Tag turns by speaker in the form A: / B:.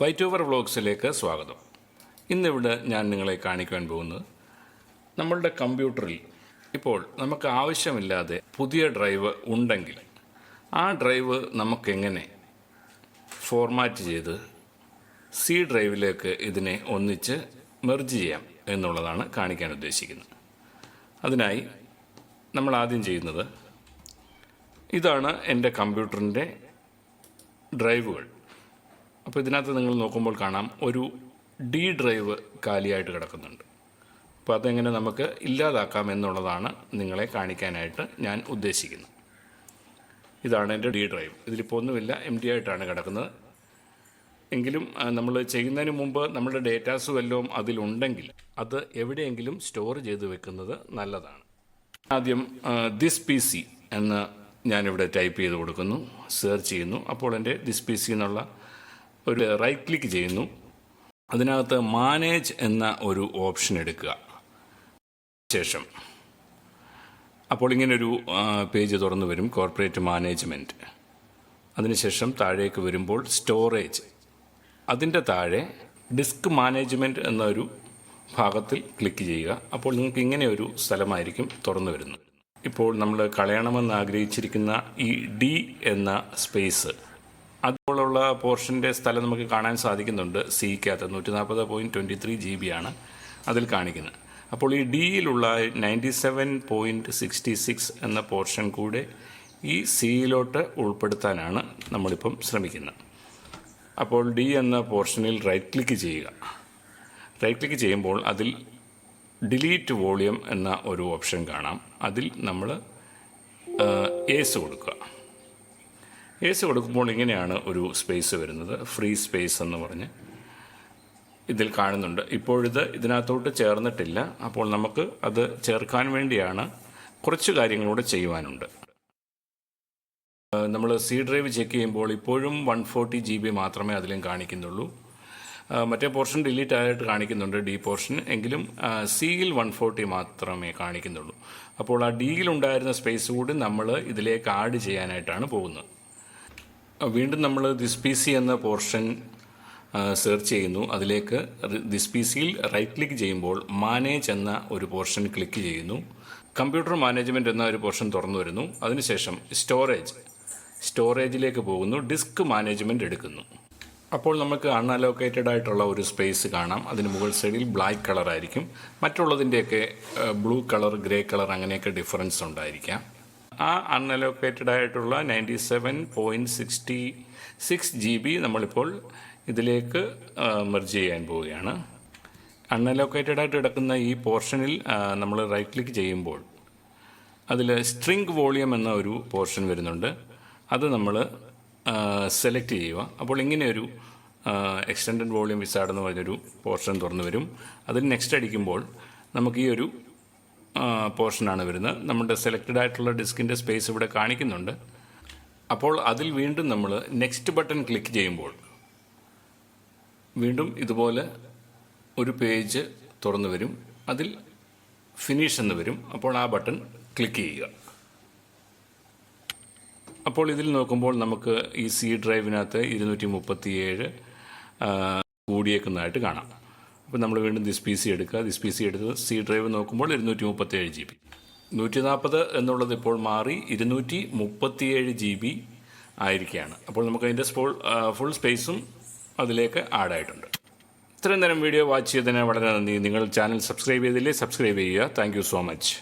A: White over വ്ളോഗ്സിലേക്ക് സ്വാഗതം. ഇന്നിവിടെ ഞാൻ നിങ്ങളെ കാണിക്കാൻ പോകുന്നത് നമ്മളുടെ കമ്പ്യൂട്ടറിൽ ഇപ്പോൾ നമുക്ക് ആവശ്യമില്ലാതെ പുതിയ ഡ്രൈവ് ഉണ്ടെങ്കിൽ ആ ഡ്രൈവ് നമുക്കെങ്ങനെ ഫോർമാറ്റ് ചെയ്ത് സി ഡ്രൈവിലേക്ക് ഇതിനെ ഒന്നിച്ച് മെർജ് ചെയ്യാം എന്നുള്ളതാണ് കാണിക്കാൻ ഉദ്ദേശിക്കുന്നത്. അതിനായി നമ്മൾ ആദ്യം ചെയ്യുന്നത് ഇതാണ് എന്റെ കമ്പ്യൂട്ടറിന്റെ ഡ്രൈവുകൾ. അപ്പോൾ ഇതിനകത്ത് നിങ്ങൾ നോക്കുമ്പോൾ കാണാം ഒരു ഡി ഡ്രൈവ് കാലിയായിട്ട് കിടക്കുന്നുണ്ട്. അപ്പോൾ അതെങ്ങനെ നമുക്ക് ഇല്ലാതാക്കാം എന്നുള്ളതാണ് നിങ്ങളെ കാണിക്കാനായിട്ട് ഞാൻ ഉദ്ദേശിക്കുന്നത്. ഇതാണ് എന്റെ ഡി ഡ്രൈവ്. ഇതിലിപ്പോൾ ഒന്നുമില്ല എം ഡി ആയിട്ടാണ് കിടക്കുന്നത്. എങ്കിലും നമ്മൾ ചെയ്യുന്നതിന് മുമ്പ് നമ്മുടെ ഡേറ്റാസ് വല്ലതും അതിലുണ്ടെങ്കിൽ അത് എവിടെയെങ്കിലും സ്റ്റോർ ചെയ്ത് വെക്കുന്നത് നല്ലതാണ്. ആദ്യം ദിസ് പി സി എന്ന് ഞാനിവിടെ ടൈപ്പ് ചെയ്ത് കൊടുക്കുന്നു സെർച്ച് ചെയ്യുന്നു. അപ്പോൾ എന്റെ ദിസ് പി സി എന്നുള്ള ഒരു റൈറ്റ് ക്ലിക്ക് ചെയ്യുന്നു. അതിനകത്ത് മാനേജ് എന്ന ഒരു ഓപ്ഷൻ എടുക്കുക. ശേഷം. അപ്പോൾ ഇങ്ങനൊരു പേജ് തുറന്നു വരും. കോർപ്പറേറ്റ് മാനേജ്മെന്റ് അതിനുശേഷം താഴേക്ക് വരുമ്പോൾ സ്റ്റോറേജ് അതിന്റെ താഴെ ഡിസ്ക് മാനേജ്മെന്റ് എന്നൊരു ഭാഗത്തിൽ ക്ലിക്ക് ചെയ്യുക. അപ്പോൾ നിങ്ങൾക്ക് ഇങ്ങനെ ഒരു സ്ഥലമായിരിക്കും തുറന്നു വരുന്നത്. ഇപ്പോൾ നമ്മൾ കളയണമെന്ന് ആഗ്രഹിച്ചിരിക്കുന്ന ഈ ഡി എന്ന സ്പേസ് അതുപോലുള്ള പോർഷന്റെ സ്ഥലം നമുക്ക് കാണാൻ സാധിക്കുന്നുണ്ട്. സിക്കകത്ത് നൂറ്റി നാൽപ്പത് point twenty three G B ആണ് അതിൽ കാണിക്കുന്നത്. അപ്പോൾ ഈ ഡിയിലുള്ള ninety seven point sixty six എന്ന പോർഷൻ കൂടെ ഈ സിയിലോട്ട് ഉൾപ്പെടുത്താനാണ് നമ്മളിപ്പം ശ്രമിക്കുന്നത്. അപ്പോൾ ഡി എന്ന പോർഷനിൽ റൈറ്റ് ക്ലിക്ക് ചെയ്യുക. റൈറ്റ് ക്ലിക്ക് ചെയ്യുമ്പോൾ അതിൽ ഡിലീറ്റ് വോളിയം എന്ന ഒരു ഓപ്ഷൻ കാണാം. അതിൽ നമ്മൾ എസ് കൊടുക്കുക. ഏസ് കൊടുക്കുമ്പോൾ ഇങ്ങനെയാണ് ഒരു സ്പേസ് വരുന്നത്. ഫ്രീ സ്പേസ് എന്ന് പറഞ്ഞ് ഇതിൽ കാണുന്നുണ്ട്. ഇപ്പോഴിത് ഇതിനകത്തോട്ട് ചേർന്നിട്ടില്ല. അപ്പോൾ നമുക്ക് അത് ചേർക്കാൻ വേണ്ടിയാണ് കുറച്ച് കാര്യങ്ങളൂടെ ചെയ്യുവാനുണ്ട്. നമ്മൾ സി ഡ്രൈവ് ചെക്ക് ചെയ്യുമ്പോൾ ഇപ്പോഴും വൺ ഫോർട്ടി ജി ബി മാത്രമേ അതിലും കാണിക്കുന്നുള്ളൂ. മറ്റേ പോർഷൻ ഡിലീറ്റ് ആയിട്ട് കാണിക്കുന്നുണ്ട് ഡി പോർഷൻ എങ്കിലും സിയിൽ വൺ ഫോർട്ടി മാത്രമേ കാണിക്കുന്നുള്ളൂ. അപ്പോൾ ആ ഡിയിൽ ഉണ്ടായിരുന്ന സ്പേസ് കൂടി നമ്മൾ ഇതിലേക്ക് ആഡ് ചെയ്യാനായിട്ടാണ് പോകുന്നത്. വീണ്ടും നമ്മൾ ദിസ് പി സി എന്ന പോർഷൻ സെർച്ച് ചെയ്യുന്നു. അതിലേക്ക് ദിസ് പി സിയിൽ റൈറ്റ് ക്ലിക്ക് ചെയ്യുമ്പോൾ മാനേജ് എന്ന ഒരു പോർഷൻ ക്ലിക്ക് ചെയ്യുന്നു. കമ്പ്യൂട്ടർ മാനേജ്മെന്റ് എന്ന ഒരു പോർഷൻ തുറന്നു വരുന്നു. അതിനുശേഷം സ്റ്റോറേജ് സ്റ്റോറേജിലേക്ക് പോകുന്നു. ഡിസ്ക് മാനേജ്മെന്റ് എടുക്കുന്നു. അപ്പോൾ നമുക്ക് അൺഅലോക്കേറ്റഡ് ആയിട്ടുള്ള ഒരു സ്പേസ് കാണാം. അതിന് മുകൾ സൈഡിൽ ബ്ലാക്ക് കളർ ആയിരിക്കും. മറ്റുള്ളതിന്റെയൊക്കെ ബ്ലൂ കളർ ഗ്രേ കളർ അങ്ങനെയൊക്കെ ഡിഫറൻസ് ഉണ്ടായിരിക്കാം. ആ അൺഅലോക്കേറ്റഡ് ആയിട്ടുള്ള ninety seven point sixty six G B നമ്മളിപ്പോൾ ഇതിലേക്ക് മെർജ് ചെയ്യാൻ പോവുകയാണ്. അൺഅലോക്കേറ്റഡ് ആയിട്ട് കിടക്കുന്ന ഈ പോർഷനിൽ നമ്മൾ റൈറ്റ് ക്ലിക്ക് ചെയ്യുമ്പോൾ അതിൽ സ്ട്രിങ് വോളിയം എന്ന ഒരു പോർഷൻ വരുന്നുണ്ട്. അത് നമ്മൾ സെലക്ട് ചെയ്യുക. അപ്പോൾ ഇങ്ങനെയൊരു എക്സ്റ്റൻഡഡ് വോളിയം വിസാർഡ് എന്ന് പറഞ്ഞൊരു പോർഷൻ തുറന്നു വരും. അതിൽ നെക്സ്റ്റ് അടിക്കുമ്പോൾ നമുക്ക് ഈ ഒരു പോർഷനാണ് വരുന്നത്. നമ്മുടെ സെലക്റ്റഡ് ആയിട്ടുള്ള ഡിസ്കിന്റെ സ്പേസ് ഇവിടെ കാണിക്കുന്നുണ്ട്. അപ്പോൾ അതിൽ വീണ്ടും നമ്മൾ നെക്സ്റ്റ് ബട്ടൺ ക്ലിക്ക് ചെയ്യുമ്പോൾ വീണ്ടും ഇതുപോലെ ഒരു പേജ് തുറന്നു വരും. അതിൽ ഫിനിഷ് എന്ന് വരും. അപ്പോൾ ആ ബട്ടൺ ക്ലിക്ക് ചെയ്യുക. അപ്പോൾ ഇതിൽ നോക്കുമ്പോൾ നമുക്ക് ഈ സി ഡ്രൈവിനകത്ത് ഇരുന്നൂറ്റി മുപ്പത്തിയേഴ് കൂടിയേക്കുന്നതായിട്ട് കാണാം. അപ്പോൾ നമ്മൾ വീണ്ടും ദിസ് പി സി എടുക്കുക. ദിസ് പി സി എടുത്ത് സി ഡ്രൈവ് നോക്കുമ്പോൾ ഇരുന്നൂറ്റി മുപ്പത്തിയേഴ് ജി ബി നൂറ്റി നാൽപ്പത് എന്നുള്ളത് ഇപ്പോൾ മാറി ഇരുന്നൂറ്റി മുപ്പത്തിയേഴ് ജി ബി ആയിരിക്കുകയാണ്. അപ്പോൾ നമുക്ക് അതിന്റെ സ്പോൾ ഫുൾ സ്പേസും അതിലേക്ക് ആഡായിട്ടുണ്ട് ഇത്രയും നേരം വീഡിയോ വാച്ച് ചെയ്തതിന് വളരെ നന്ദി. നിങ്ങൾ ചാനൽ സബ്സ്ക്രൈബ് ചെയ്തില്ലേ? സബ്സ്ക്രൈബ് ചെയ്യുക. Thank so much